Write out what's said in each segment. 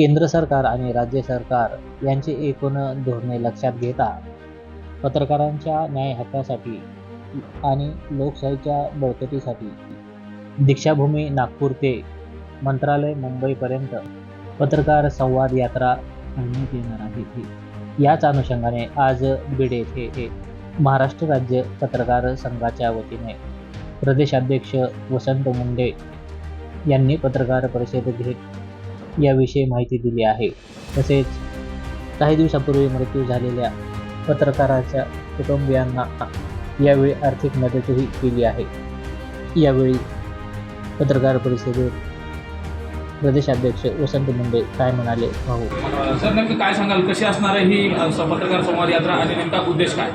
केंद्र सरकार आणि राज्य सरकार यांची एकूण धोरणे लक्षात घेता पत्रकारांच्या न्याय हक्कासाठी आणि लोकशाहीच्या बळकटीसाठी दीक्षाभूमी नागपूर ते मंत्रालय मुंबईपर्यंत पत्रकार संवाद यात्रा काढण्यात येणार आहे. याच अनुषंगाने आज बीड येथे हे महाराष्ट्र राज्य पत्रकार संघाच्या वतीने प्रदेशाध्यक्ष वसंत मुंडे यांनी पत्रकार परिषद घेत याविषयी माहिती दिली आहे. तसेच काही दिवसापूर्वी मृत्यू झालेल्या पत्रकाराच्या कुटुंबियांना यावेळी आर्थिक मदतही केली आहे. यावेळी पत्रकार परिषदेत प्रदेशाध्यक्ष वसंत मुंडे काय म्हणाले? पाहू. सर नेमकं काय सांगाल? कशी असणार आहे ही पत्रकार संवाद यात्रा आणि नेमका उद्देश काय?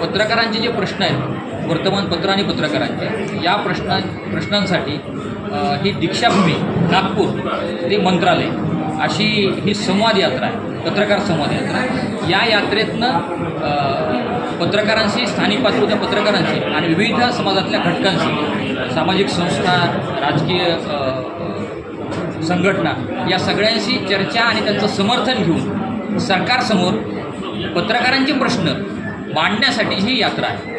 पत्रकारांचे जे प्रश्न आहेत वर्तमानपत्र आणि पत्रकारांचे या प्रश्ना प्रश्नांसाठी ही दीक्षाभूमी नागपूर ते मंत्रालय अशी ही संवाद यात्रा आहे पत्रकार संवाद यात्रा. या यात्रेतनं पत्रकारांशी स्थानिक पातळीच्या पत्रकारांशी आणि विविध समाजातल्या घटकांशी सामाजिक संस्था राजकीय संघटना या सगळ्यांशी चर्चा आणि त्यांचं समर्थन घेऊन सरकारसमोर पत्रकारांचे प्रश्न मांडण्यासाठी ही यात्रा आहे.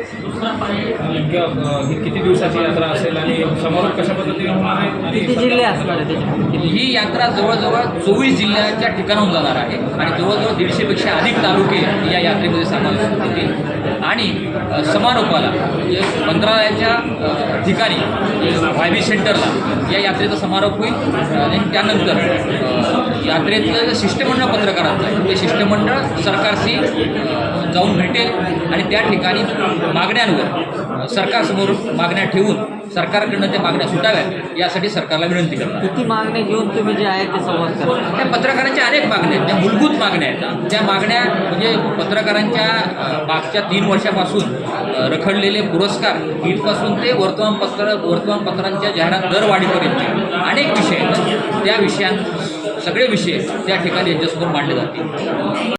ही किती दिवसाची यात्रा असेल आणि समारोप कशा पद्धतीने होणार आहे? आणि किती जिल्हे असणार आहे त्याच्यामध्ये ही यात्रा जवळजवळ चोवीस जिल्ह्याच्या ठिकाणाहून जाणार आहे आणि जवळजवळ दीडशेपेक्षा अधिक तालुके या यात्रेमध्ये समाविष्ट होतील. आणि अ, समारोपाला म्हणजे मंत्रालयाच्या अ, ठिकाणी वाय बी सेंटरला या यात्रेचा समारोप होईल. आणि त्यानंतर अ, यात्रेतलं जे शिष्टमंडळ पत्रकारांचं आहे ते शिष्टमंडळ सरकारशी जाऊन भेटेल आणि त्या ठिकाणी मागण्यांवर सरकारसमोर मागण्या ठेवून सरकारकडनं त्या मागण्या सुटाव्यात यासाठी सरकारला विनंती करतात किती मागण्या घेऊन तुम्ही जे आहे ते संवाद करा त्या पत्रकारांच्या अनेक मागण्या आहेत. त्या मूलभूत मागण्या आहेत. त्या मागण्या म्हणजे पत्रकारांच्या मागच्या तीन वर्षापासून रखडलेले पुरस्कार इथपासून ते वर्तमानपत्र वर्तमानपत्रांच्या जाहिरात दरवाढीपर्यंत अनेक विषय आहेत. त्या विषयां सगळे विषय त्या ठिकाणी यांच्यासमोर मांडले जातील.